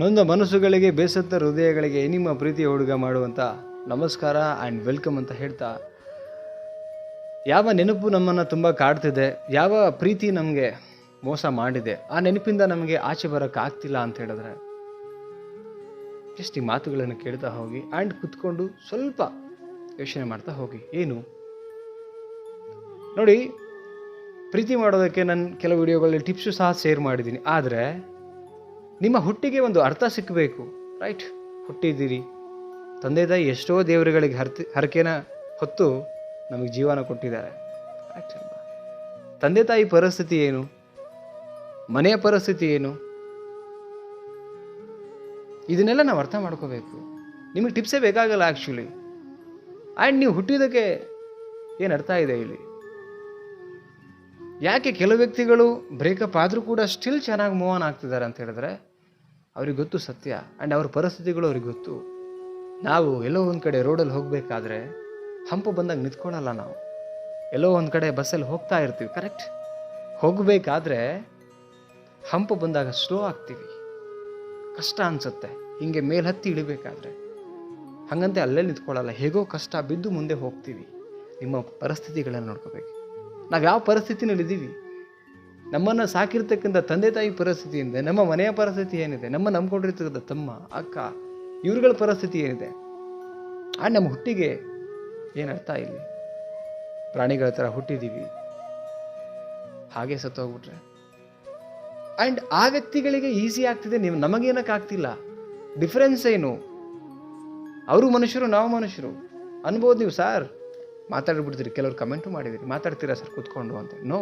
ನೊಂದ ಮನಸ್ಸುಗಳಿಗೆ, ಬೇಸತ್ತ ಹೃದಯಗಳಿಗೆ ನಿಮ್ಮ ಪ್ರೀತಿಯ ಹುಡುಗ ಮಾಡುವಂಥ ನಮಸ್ಕಾರ ಆ್ಯಂಡ್ ವೆಲ್ಕಮ್ ಅಂತ ಹೇಳ್ತಾ, ಯಾವ ನೆನಪು ನಮ್ಮನ್ನು ತುಂಬ ಕಾಡ್ತಿದೆ, ಯಾವ ಪ್ರೀತಿ ನಮಗೆ ಮೋಸ ಮಾಡಿದೆ, ಆ ನೆನಪಿಂದ ನಮಗೆ ಆಚೆ ಬರೋಕ್ಕಾಗ್ತಿಲ್ಲ ಅಂತ ಹೇಳಿದ್ರೆ ಜಸ್ಟ್ ಈ ಮಾತುಗಳನ್ನು ಕೇಳ್ತಾ ಹೋಗಿ ಆ್ಯಂಡ್ ಕುತ್ಕೊಂಡು ಸ್ವಲ್ಪ ಯೋಚನೆ ಮಾಡ್ತಾ ಹೋಗಿ. ಏನು? ನೋಡಿ, ಪ್ರೀತಿ ಮಾಡೋದಕ್ಕೆ ನಾನು ಕೆಲವು ವಿಡಿಯೋಗಳಲ್ಲಿ ಟಿಪ್ಸು ಸಹ ಶೇರ್ ಮಾಡಿದ್ದೀನಿ. ಆದರೆ ನಿಮ್ಮ ಹುಟ್ಟಿಗೆ ಒಂದು ಅರ್ಥ ಸಿಕ್ಕಬೇಕು. ರೈಟ್? ಹುಟ್ಟಿದ್ದೀರಿ. ತಂದೆ ತಾಯಿ ಎಷ್ಟೋ ದೇವರುಗಳಿಗೆ ಹರ್ತಿ, ಹರಕೆನ ಹೊತ್ತು ನಮಗೆ ಜೀವನ ಕೊಟ್ಟಿದ್ದಾರೆ. ತಂದೆ ತಾಯಿ ಪರಿಸ್ಥಿತಿ ಏನು? ಮನೆಯ ಪರಿಸ್ಥಿತಿ ಏನು? ಇದನ್ನೆಲ್ಲ ನಾವು ಅರ್ಥ ಮಾಡ್ಕೋಬೇಕು. ನಿಮಗೆ ಟಿಪ್ಸೇ ಬೇಕಾಗಲ್ಲ ಆ್ಯಕ್ಚುಲಿ ಆ್ಯಂಡ್ ನೀವು ಹುಟ್ಟಿದ್ದಕ್ಕೆ ಏನು ಅರ್ಥ ಇದೆ ಇಲ್ಲಿ? ಯಾಕೆ ಕೆಲವು ವ್ಯಕ್ತಿಗಳು ಬ್ರೇಕಪ್ ಆದರೂ ಕೂಡ ಸ್ಟಿಲ್ ಚೆನ್ನಾಗಿ ಮೂವ್ ಆನ್ ಆಗ್ತಿದ್ದಾರೆ ಅಂತ ಹೇಳಿದ್ರೆ ಅವ್ರಿಗೆ ಗೊತ್ತು ಸತ್ಯ. ಆ್ಯಂಡ್ ಅವ್ರ ಪರಿಸ್ಥಿತಿಗಳು ಅವ್ರಿಗೆ ಗೊತ್ತು. ನಾವು ಎಲ್ಲೋ ಒಂದು ಕಡೆ ರೋಡಲ್ಲಿ ಹೋಗಬೇಕಾದ್ರೆ ಹಂಪು ಬಂದಾಗ ನಿಂತ್ಕೊಳಲ್ಲ ನಾವು. ಎಲ್ಲೋ ಒಂದು ಕಡೆ ಬಸ್ಸಲ್ಲಿ ಹೋಗ್ತಾ ಇರ್ತೀವಿ ಕರೆಕ್ಟ್ ಹೋಗಬೇಕಾದ್ರೆ ಹಂಪು ಬಂದಾಗ ಸ್ಲೋ ಆಗ್ತೀವಿ. ಕಷ್ಟ ಅನಿಸುತ್ತೆ. ಹಿಂಗೆ ಮೇಲೆ ಹತ್ತಿ ಇಳಿಬೇಕಾದ್ರೆ. ಹಾಗಂತೆ ಅಲ್ಲೇ ನಿಂತ್ಕೊಳ್ಳಲ್ಲ ಹೇಗೋ ಕಷ್ಟ ಬಿದ್ದು ಮುಂದೆ ಹೋಗ್ತೀವಿ. ನಿಮ್ಮ ಪರಿಸ್ಥಿತಿಗಳನ್ನು ನೋಡ್ಕೋಬೇಕು. ನಾವು ಯಾವ ಪರಿಸ್ಥಿತಿನಲ್ಲಿ ಇದ್ದೀವಿ ನಮ್ಮನ್ನು ಸಾಕಿರ್ತಕ್ಕಂಥ ತಂದೆ ತಾಯಿ ಪರಿಸ್ಥಿತಿ ಏನಿದೆ, ನಮ್ಮ ಮನೆಯ ಪರಿಸ್ಥಿತಿ ಏನಿದೆ, ನಮ್ಮ ನಂಬ್ಕೊಂಡಿರ್ತಕ್ಕಂಥ ತಮ್ಮ, ಅಕ್ಕ, ಇವ್ರುಗಳ ಪರಿಸ್ಥಿತಿ ಏನಿದೆ, ಆ ನಮ್ಮ ಹುಟ್ಟಿಗೆ ಏನರ್ಥ ಇಲ್ಲಿ? ಪ್ರಾಣಿಗಳ ಥರ ಹುಟ್ಟಿದ್ದೀವಿ ಹಾಗೆ ಸತ್ತೋಗ್ಬಿಟ್ರೆ. ಆ್ಯಂಡ್ ಆ ವ್ಯಕ್ತಿಗಳಿಗೆ ಈಸಿ ಆಗ್ತಿದೆ, ನೀವು ನಮಗೇನಕ್ಕೆ ಆಗ್ತಿಲ್ಲ? ಡಿಫ್ರೆನ್ಸ್ ಏನು? ಅವರು ಮನುಷ್ಯರು, ನಾವು ಮನುಷ್ಯರು. ಅನ್ಬೋದು ನೀವು ಸರ್ ಮಾತಾಡ್ಬಿಡ್ತೀರಿ, ಕೆಲವರು ಕಮೆಂಟು ಮಾಡಿದಿರಿ ಮಾತಾಡ್ತೀರಾ ಸರ್ ಕೂತ್ಕೊಂಡು ಅಂತ. ನೋ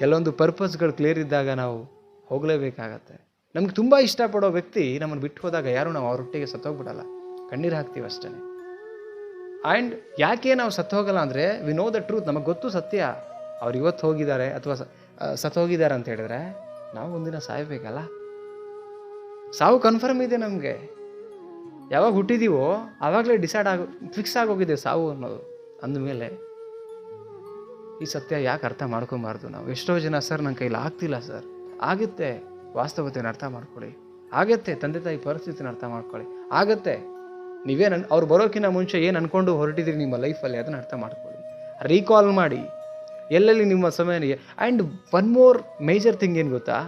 ಕೆಲವೊಂದು ಪರ್ಪಸ್ಗಳು ಕ್ಲಿಯರ್ ಇದ್ದಾಗ ನಾವು ಹೋಗಲೇಬೇಕಾಗತ್ತೆ. ನಮ್ಗೆ ತುಂಬ ಇಷ್ಟಪಡೋ ವ್ಯಕ್ತಿ ನಮ್ಮನ್ನು ಬಿಟ್ಟು ಹೋದಾಗ ಯಾರು ನಾವು ಅವರೊಟ್ಟಿಗೆ ಸತ್ತೋಗ್ಬಿಡಲ್ಲ. ಕಣ್ಣೀರು ಹಾಕ್ತೀವಿ ಅಷ್ಟೇ ಆ್ಯಂಡ್ ಯಾಕೆ ನಾವು ಸತ್ತೋಗಲ್ಲ ಅಂದರೆ ವಿ ನೋ ದ ಟ್ರೂತ್ ನಮಗೆ ಗೊತ್ತು ಸತ್ಯ. ಅವ್ರು ಇವತ್ತು ಹೋಗಿದ್ದಾರೆ ಅಥವಾ ಸತ್ತೋಗಿದ್ದಾರೆ ಅಂತ ಹೇಳಿದ್ರೆ, ನಾವು ಒಂದಿನ ಸಾಯಬೇಕಲ್ಲ? ಸಾವು ಕನ್ಫರ್ಮ್ ಇದೆ ನಮಗೆ. ಯಾವಾಗ ಹುಟ್ಟಿದೀವೋ, ಆವಾಗಲೇ ಡಿಸೈಡ್ ಆಗೋ ಫಿಕ್ಸ್ ಆಗೋಗಿದೆ ಸಾವು ಅನ್ನೋದು. ಅಂದಮೇಲೆ ಈ ಸತ್ಯ ಯಾಕೆ ಅರ್ಥ ಮಾಡ್ಕೊಬಾರ್ದು ನಾವು? ಎಷ್ಟೋ ಜನ ಸರ್ ನನ್ನ ಕೈಲಿ ಆಗ್ತಿಲ್ಲ ಸರ್. ಆಗುತ್ತೆ ವಾಸ್ತವತೆಯನ್ನು ಅರ್ಥ ಮಾಡ್ಕೊಳ್ಳಿ. ಆಗತ್ತೆ, ತಂದೆ ತಾಯಿ ಪರಿಸ್ಥಿತಿನ ಅರ್ಥ ಮಾಡ್ಕೊಳ್ಳಿ. ಆಗತ್ತೆ ನೀವೇನು ಅವ್ರು ಬರೋಕ್ಕಿಂತ ಮುಂಚೆ ಏನು ಅಂದ್ಕೊಂಡು ಹೊರಟಿದ್ದೀರಿ ನಿಮ್ಮ ಲೈಫಲ್ಲಿ ಅದನ್ನು ಅರ್ಥ ಮಾಡ್ಕೊಳ್ಳಿ. ರೀಕಾಲ್ ಮಾಡಿ. ಎಲ್ಲೆಲ್ಲಿ ನಿಮ್ಮ ಸಮಯ and one more major thing ಏನು ಗೊತ್ತಾ?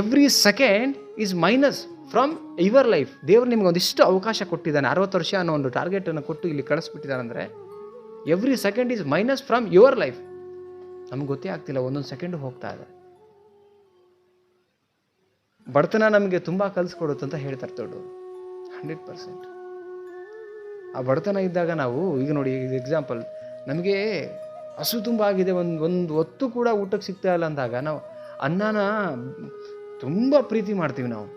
Every second is minus from your life ದೇವರು ನಿಮ್ಗೆ ಒಂದಿಷ್ಟು ಅವಕಾಶ ಕೊಟ್ಟಿದ್ದಾನೆ. ಅರವತ್ತು ವರ್ಷ ಅನ್ನೋ ಒಂದು ಟಾರ್ಗೆಟನ್ನು ಕೊಟ್ಟು ಇಲ್ಲಿ ಕಳಿಸ್ಬಿಟ್ಟಿದ್ದಾನೆ ಅಂದರೆ every second is minus from your life ನಮ್ಗೆ ಗೊತ್ತೇ ಆಗ್ತಿಲ್ಲ, ಒಂದೊಂದು ಸೆಕೆಂಡು ಹೋಗ್ತಾ ಇದೆ. ಬಡತನ ನಮಗೆ ತುಂಬ ಕಲಿಸ್ಕೊಡುತ್ತೆ ಅಂತ ಹೇಳ್ತಾರೆ ದೊಡ್ಡ ಹಂಡ್ರೆಡ್ ಪರ್ಸೆಂಟ್ ಆ ಬಡತನ ಇದ್ದಾಗ ನಾವು, ಈಗ ನೋಡಿ, ಈಗ ಎಕ್ಸಾಂಪಲ್ ನಮಗೆ ಹಸು ತುಂಬ ಆಗಿದೆ, ಒಂದು ಒಂದು ಹೊತ್ತು ಕೂಡ ಊಟಕ್ಕೆ ಸಿಗ್ತಾ ಇಲ್ಲ ಅಂದಾಗ ನಾವು ಅನ್ನನ ತುಂಬ ಪ್ರೀತಿ ಮಾಡ್ತೀವಿ ನಾವು.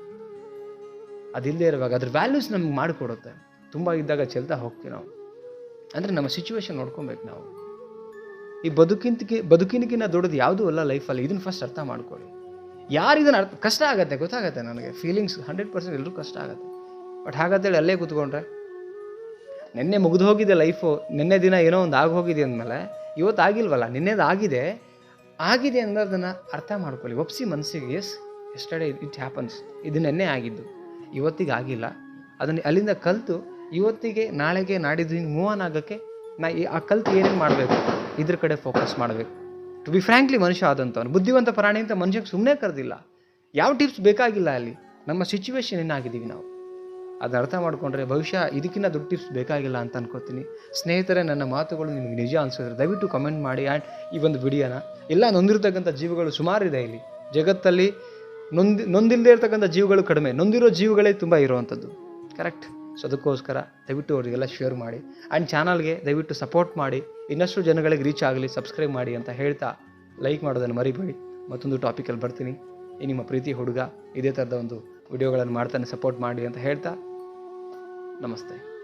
ಅದಿಲ್ಲದೆ ಇರುವಾಗ, ಅದ್ರ ವ್ಯಾಲ್ಯೂಸ್ ನಮ್ಗೆ ಮಾಡಿಕೊಡುತ್ತೆ. ತುಂಬ ಇದ್ದಾಗ ಚೆಲ್ತಾ ಹೋಗ್ತೀವಿ ನಾವು. ಅಂದರೆ ನಮ್ಮ ಸಿಚುವೇಶನ್ ನೋಡ್ಕೊಬೇಕು ನಾವು. ಈ ಬದುಕಿಂತಕ್ಕೆ ಬದುಕಿನಕ್ಕಿಂತ ದೊಡ್ಡದು ಯಾವುದೂ ಅಲ್ಲ ಲೈಫಲ್ಲಿ ಇದನ್ನು ಫಸ್ಟ್ ಅರ್ಥ ಮಾಡ್ಕೊಳ್ಳಿ. ಯಾರು ಇದನ್ನು ಅರ್ಥ, ಕಷ್ಟ ಆಗುತ್ತೆ, ಗೊತ್ತಾಗತ್ತೆ ನನಗೆ. ಫೀಲಿಂಗ್ಸ್ ಹಂಡ್ರೆಡ್ ಪರ್ಸೆಂಟ್ ಎಲ್ಲರೂ ಕಷ್ಟ ಆಗುತ್ತೆ. ಬಟ್ ಹಾಗಂತೇಳಿ ಅಲ್ಲೇ ಕೂತ್ಕೊಂಡ್ರೆ? ನಿನ್ನೆ ಮುಗಿದು ಹೋಗಿದೆ ಲೈಫು ನಿನ್ನೆ ದಿನ ಏನೋ ಒಂದು ಆಗಿ ಹೋಗಿದೆ ಅಂದಮೇಲೆ ಇವತ್ತು ಆಗಿಲ್ವಲ್ಲ, ನಿನ್ನೆದು ಆಗಿದೆ. ಆಗಿದೆ ಅನ್ನೋದನ್ನು ಅರ್ಥ ಮಾಡ್ಕೊಳ್ಳಿ. ಒಪ್ಸಿ ಮನಸ್ಸಿಗೆ ಎಸ್ ಎಸ್ಟಡೆ ಇಟ್ ಹ್ಯಾಪನ್ಸ್ ಇದು ನೆನ್ನೆ ಆಗಿದ್ದು. ಇವತ್ತಿಗೆ ಆಗಿಲ್ಲ. ಅದನ್ನು ಅಲ್ಲಿಂದ ಕಲಿತು ಇವತ್ತಿಗೆ, ನಾಳೆಗೆ, ನಾಡಿದ್ದು ಹಿಂಗೆ ಮೂವ್ ಆನ್ ಆಗೋಕ್ಕೆ ನಾ ಈ ಆ ಕಲ್ತು ಏನೇನು ಮಾಡಬೇಕು, ಇದ್ರ ಕಡೆ ಫೋಕಸ್ ಮಾಡಬೇಕು. ಟು ಬಿ ಫ್ರ್ಯಾಂಕ್ಲಿ ಮನುಷ್ಯ ಆದಂಥವ್ನು, ಬುದ್ಧಿವಂತ ಪ್ರಾಣಿ ಅಂತ ಮನುಷ್ಯಕ್ಕೆ ಸುಮ್ಮನೆ ಕರೆದಿಲ್ಲ. ಯಾವ ಟಿಪ್ಸ್ ಬೇಕಾಗಿಲ್ಲ ಅಲ್ಲಿ? ನಮ್ಮ ಸಿಚುವೇಶನ್ ಏನಾಗಿದ್ದೀವಿ ನಾವು? ಅದನ್ನ ಅರ್ಥ ಮಾಡಿಕೊಂಡ್ರೆ ಭವಿಷ್ಯ ಇದಕ್ಕಿಂತ ದುಡ್ಡು ಟಿಪ್ಸ್ ಬೇಕಾಗಿಲ್ಲ ಅಂತ ಅನ್ಕೋತೀನಿ. ಸ್ನೇಹಿತರೆ, ನನ್ನ ಮಾತುಗಳು ನಿಮಗೆ ನಿಜ ಅನಿಸಿದ್ರೆ ದಯವಿಟ್ಟು ಕಮೆಂಟ್ ಮಾಡಿ ಆ್ಯಂಡ್ ಈ ಒಂದು ವಿಡಿಯೋನ ಎಲ್ಲ ನೊಂದಿರ್ತಕ್ಕಂಥ ಜೀವಗಳು ಸುಮಾರಿದೆ ಇಲ್ಲಿ. ಜಗತ್ತಲ್ಲಿ ನೊಂದಿ ನೊಂದಿಲ್ಲದೆ ಇರ್ತಕ್ಕಂಥ ಜೀವಗಳು ಕಡಿಮೆ. ನೊಂದಿರೋ ಜೀವಗಳೇ ತುಂಬ ಇರುವಂಥದ್ದು. ಕರೆಕ್ಟ್ ಸೊ ಅದಕ್ಕೋಸ್ಕರ ದಯವಿಟ್ಟು ಅವರಿಗೆಲ್ಲ ಶೇರ್ ಮಾಡಿ. ಆ್ಯಂಡ್ ಚಾನಲ್ಗೆ ದಯವಿಟ್ಟು ಸಪೋರ್ಟ್ ಮಾಡಿ. ಇನ್ನಷ್ಟು ಜನಗಳಿಗೆ ರೀಚ್ ಆಗಲಿ ಸಬ್ಸ್ಕ್ರೈಬ್ ಮಾಡಿ ಅಂತ ಹೇಳ್ತಾ ಲೈಕ್ ಮಾಡೋದನ್ನು ಮರಿಬೇಡಿ. ಮತ್ತೊಂದು ಟಾಪಿಕಲ್ಲಿ ಬರ್ತೀನಿ. ಈ ನಿಮ್ಮ ಪ್ರೀತಿ ಹುಡುಗ ಇದೇ ಥರದ ಒಂದು ವಿಡಿಯೋಗಳನ್ನು ಮಾಡ್ತಾನೆ ಸಪೋರ್ಟ್ ಮಾಡಿ ಅಂತ ಹೇಳ್ತಾ ನಮಸ್ತೆ.